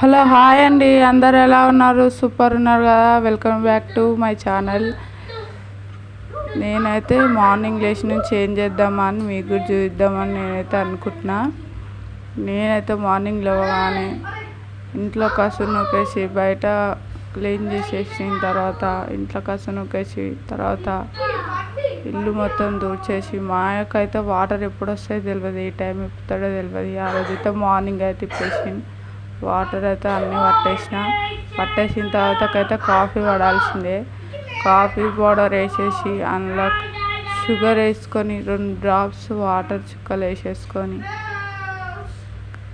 Hello hi అండి. అందరు ఎలా ఉన్నారు? సూపర్ ఉన్నారు కదా. Welcome back to my channel. నేనైతే మార్నింగ్ లేచి నుంచి ఏం చేద్దామని మీకు కూడా చూద్దామని నేనైతే అనుకుంటున్నా. నేనైతే మార్నింగ్ లేవగానే ఇంట్లో కసు నొక్కేసి బయట క్లీన్ చేసేసిన తర్వాత ఇంట్లో కసు నొక్కేసి తర్వాత ఇల్లు మొత్తం దూర్చేసి మా యొక్క అయితే వాటర్ ఎప్పుడు వస్తాయో తెలియదు ఏ టైం ఎప్పుతాడో తెలియదు ఆ రోజు అయితే మార్నింగ్ అయితే ఇప్పేసింది. వాటర్ అయితే అన్నీ పట్టేసిన. పట్టేసిన తర్వాతకైతే కాఫీ పడాల్సిందే. కాఫీ పౌడర్ వేసేసి అందులో షుగర్ వేసుకొని రెండు డ్రాప్స్ వాటర్ చుక్కలు వేసేసుకొని.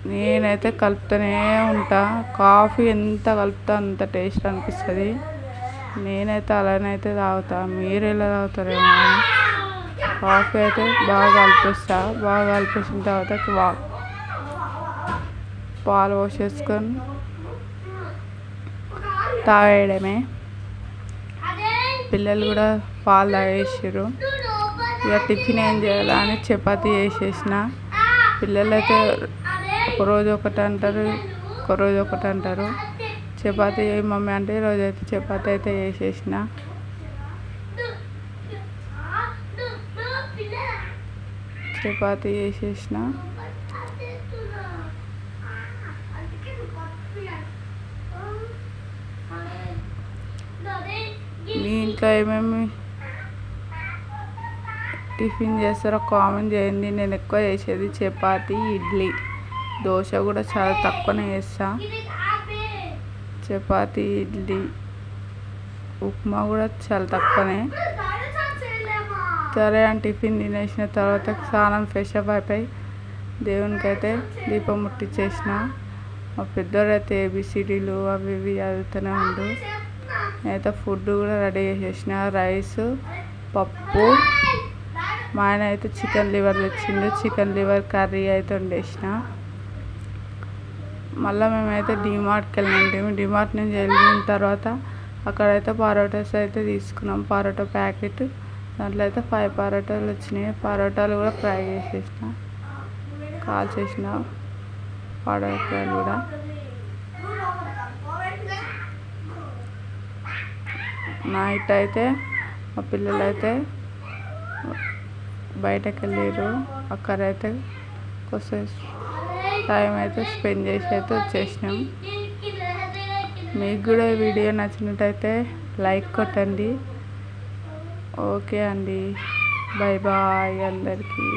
నేనైతే కలుపుతూనే ఉంటా. కాఫీ ఎంత కలుపుతా అంత టేస్ట్ అనిపిస్తుంది. నేనైతే అలానైతే తాగుతా. మీరు ఎలా తాగుతారేమో కాఫీ అయితే బాగా కలిపిస్తా. బాగా కలిపేసిన తర్వాత వా పాలు పోసేసుకొని తాగేయడమే. పిల్లలు కూడా పాలు తాగేసారు ఇక టిఫిన్ ఏం చేయాలా అని చపాతీ పిల్లలైతే ఒకరోజు ఒకటి అంటారు ఒక రోజు ఒకటి అంటారు. చపాతి మమ్మీ అంటే ఈరోజు అయితే చపాతి అయితే చేసేసిన. చపాతి వేసేసిన మీ ఇంట్లో ఏమేమి టిఫిన్ చేస్తారో కామెంట్ చేయండి. నేను ఎక్కువ చేసేది చపాతి ఇడ్లీ. దోశ కూడా చాలా తక్కువనే చేస్తా. చపాతి ఇడ్లీ ఉప్మా కూడా చాలా తక్కువనే. సరే అని టిఫిన్ తినేసిన తర్వాత స్నానం ఫ్రెష్ అప్ అయిపోయి దేవునికి అయితే దీపం ముట్టించేసిన మా పెద్దోడైతే ఏబిసిడీలు అవి ఇవి చదువుతూనే ఉండు. నేనైతే ఫుడ్ కూడా రెడీ చేసేసిన. రైస్ పప్పు. మా ఆయన అయితే చికెన్ లివర్ తెచ్చిండు. చికెన్ లివర్ కర్రీ అయితే వండేసిన. మళ్ళీ మేమైతే డిమార్ట్కి వెళ్ళినాం. డిమార్ట్ నుంచి వెళ్ళిన తర్వాత అక్కడైతే పరోటాస్ అయితే తీసుకున్నాం. పరోటా ప్యాకెట్. దాంట్లో అయితే ఫైవ్ పరోటాలు వచ్చినాయి. పరోటాలు కూడా ఫ్రై చేసేసిన. కాల్ చేసిన. పరోటాలు కూడా. నైట్ అయితే మా పిల్లలు అయితే బయటకు వెళ్ళారు అక్కడైతే కొంచెం టైం అయితే స్పెండ్ చేసి అయితే వచ్చేసినాం. మీకు కూడా ఈ వీడియో నచ్చినట్టయితే లైక్ కొట్టండి. ఓకే అండి. బాయ్ బాయ్ అందరికీ.